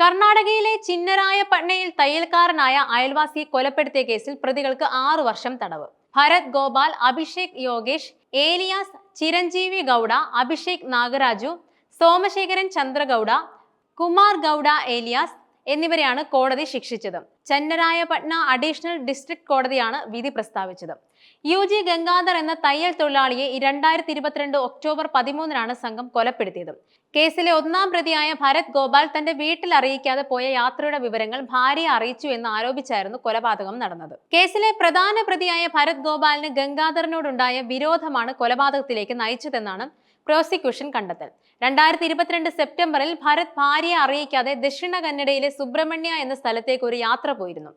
കർണാടകയിലെ ചിന്നരായ പട്നയിൽ തയ്യൽക്കാരനായ അയൽവാസിയെ കൊലപ്പെടുത്തിയ കേസിൽ പ്രതികൾക്ക് ആറു വർഷം തടവ്. ഭരത് ഗോപാൽ അഭിഷേക് യോഗേഷ് ഏലിയാസ് ചിരഞ്ജീവി ഗൗഡ അഭിഷേക് നാഗരാജു സോമശേഖരൻ ചന്ദ്രഗൗഡ കുമാർ ഗൗഡ ഏലിയാസ് എന്നിവരെയാണ് കോടതി ശിക്ഷിച്ചത്. ചെന്നരായ പട്ന അഡീഷണൽ ഡിസ്ട്രിക്ട് കോടതിയാണ് വിധി പ്രസ്താവിച്ചത്. യു ജി ഗംഗാധർ എന്ന തയ്യൽ തൊഴിലാളിയെ രണ്ടായിരത്തി ഇരുപത്തിരണ്ട് ഒക്ടോബർ പതിമൂന്നിനാണ് സംഘം കൊലപ്പെടുത്തിയത്. കേസിലെ ഒന്നാം പ്രതിയായ ഭരത് ഗോപാൽ തന്റെ വീട്ടിൽ അറിയിക്കാതെ പോയ യാത്രയുടെ വിവരങ്ങൾ ഭാര്യയെ അറിയിച്ചു എന്ന് ആരോപിച്ചായിരുന്നു കൊലപാതകം നടന്നത്. കേസിലെ പ്രധാന പ്രതിയായ ഭരത് ഗോപാലിന് ഗംഗാധറിനോടുണ്ടായ വിരോധമാണ് കൊലപാതകത്തിലേക്ക് നയിച്ചതെന്നാണ് പ്രോസിക്യൂഷൻ കണ്ടെത്തൽ. രണ്ടായിരത്തി ഇരുപത്തിരണ്ട് സെപ്റ്റംബറിൽ ഭരത് ഭാര്യയെ അറിയിക്കാതെ ദക്ഷിണ കന്നഡയിലെ സുബ്രഹ്മണ്യ എന്ന സ്ഥലത്തേക്ക് ഒരു യാത്ര പോയിരുന്നു.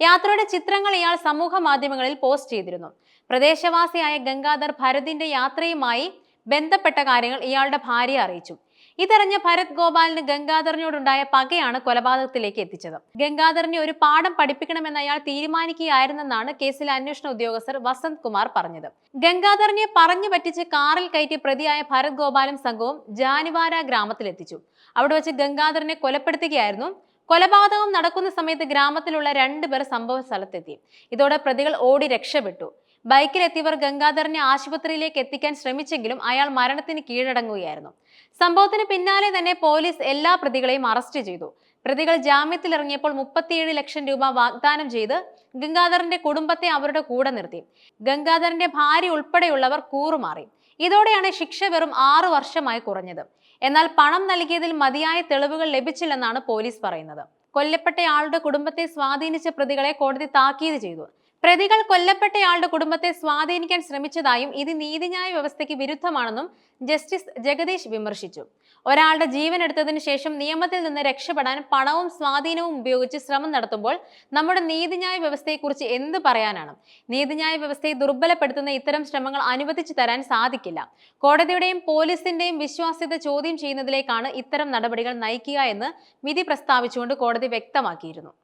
യാത്രയുടെ ചിത്രങ്ങൾ ഇയാൾ സമൂഹ മാധ്യമങ്ങളിൽ പോസ്റ്റ് ചെയ്തിരുന്നു. പ്രദേശവാസിയായ ഗംഗാധർ ഭരതിന്റെ യാത്രയുമായി ബന്ധപ്പെട്ട കാര്യങ്ങൾ ഇയാളുടെ ഭാര്യയെ അറിയിച്ചു. ഇതറിഞ്ഞ ഭരത് ഗോപാലിന് ഗംഗാധറിനോടുണ്ടായ പകയാണ് കൊലപാതകത്തിലേക്ക് എത്തിച്ചത്. ഗംഗാധറിനെ ഒരു പാഠം പഠിപ്പിക്കണമെന്ന് അയാൾ തീരുമാനിക്കുകയായിരുന്നെന്നാണ് കേസിലെ അന്വേഷണ ഉദ്യോഗസ്ഥർ വസന്ത് കുമാർ പറഞ്ഞത്. ഗംഗാധറിനെ പറഞ്ഞു പറ്റിച്ച് കാറിൽ കയറ്റി പ്രതിയായ ഭരത് ഗോപാലും സംഘവും ജാനുവാര ഗ്രാമത്തിലെത്തിച്ചു. അവിടെ വെച്ച് ഗംഗാധറിനെ കൊലപ്പെടുത്തുകയായിരുന്നു. കൊലപാതകം നടക്കുന്ന സമയത്ത് ഗ്രാമത്തിലുള്ള രണ്ടുപേർ സംഭവ സ്ഥലത്തെത്തി. ഇതോടെ പ്രതികൾ ഓടി രക്ഷപ്പെട്ടു. ബൈക്കിലെത്തിയവർ ഗംഗാധരനെ ആശുപത്രിയിലേക്ക് എത്തിക്കാൻ ശ്രമിച്ചെങ്കിലും അയാൾ മരണത്തിന് കീഴടങ്ങുകയായിരുന്നു. സംഭവത്തിന് പിന്നാലെ തന്നെ പോലീസ് എല്ലാ പ്രതികളെയും അറസ്റ്റ് ചെയ്തു. പ്രതികൾ ജാമ്യത്തിൽ ഇറങ്ങിയപ്പോൾ മുപ്പത്തിയേഴ് ലക്ഷം രൂപ വാഗ്ദാനം ചെയ്ത് ഗംഗാധരന്റെ കുടുംബത്തെ അവരുടെ കൂടെ നിർത്തി. ഗംഗാധരന്റെ ഭാര്യ ഉൾപ്പെടെയുള്ളവർ കൂറുമാറി. ഇതോടെയാണ് ശിക്ഷ വെറും ആറു വർഷമായി കുറഞ്ഞത്. എന്നാൽ പണം നൽകിയതിൽ മതിയായ തെളിവുകൾ ലഭിച്ചില്ലെന്നാണ് പോലീസ് പറയുന്നത്. കൊല്ലപ്പെട്ടയാളുടെ കുടുംബത്തെ സ്വാധീനിച്ച പ്രതികളെ കോടതി താക്കീത് ചെയ്തു. പ്രതികൾ കൊല്ലപ്പെട്ടയാളുടെ കുടുംബത്തെ സ്വാധീനിക്കാൻ ശ്രമിച്ചതായും ഇത് നീതിന്യായ വ്യവസ്ഥയ്ക്ക് വിരുദ്ധമാണെന്നും ജസ്റ്റിസ് ജഗദീഷ് വിമർശിച്ചു. ഒരാളുടെ ജീവൻ എടുത്തതിനു ശേഷം നിയമത്തിൽ നിന്ന് രക്ഷപ്പെടാൻ പണവും സ്വാധീനവും ഉപയോഗിച്ച് ശ്രമം നടത്തുമ്പോൾ നമ്മുടെ നീതിന്യായ വ്യവസ്ഥയെക്കുറിച്ച് എന്ത് പറയാനാണ്? നീതിന്യായ വ്യവസ്ഥയെ ദുർബലപ്പെടുത്തുന്ന ഇത്തരം ശ്രമങ്ങൾ അനുവദിച്ചു തരാൻ സാധിക്കില്ല. കോടതിയുടെയും പോലീസിന്റെയും വിശ്വാസ്യത ചോദ്യം ചെയ്യുന്നതിലേക്കാണ് ഇത്തരം നടപടികൾ നയിക്കുക എന്ന് വിധി പ്രസ്താവിച്ചുകൊണ്ട് കോടതി വ്യക്തമാക്കിയിരുന്നു.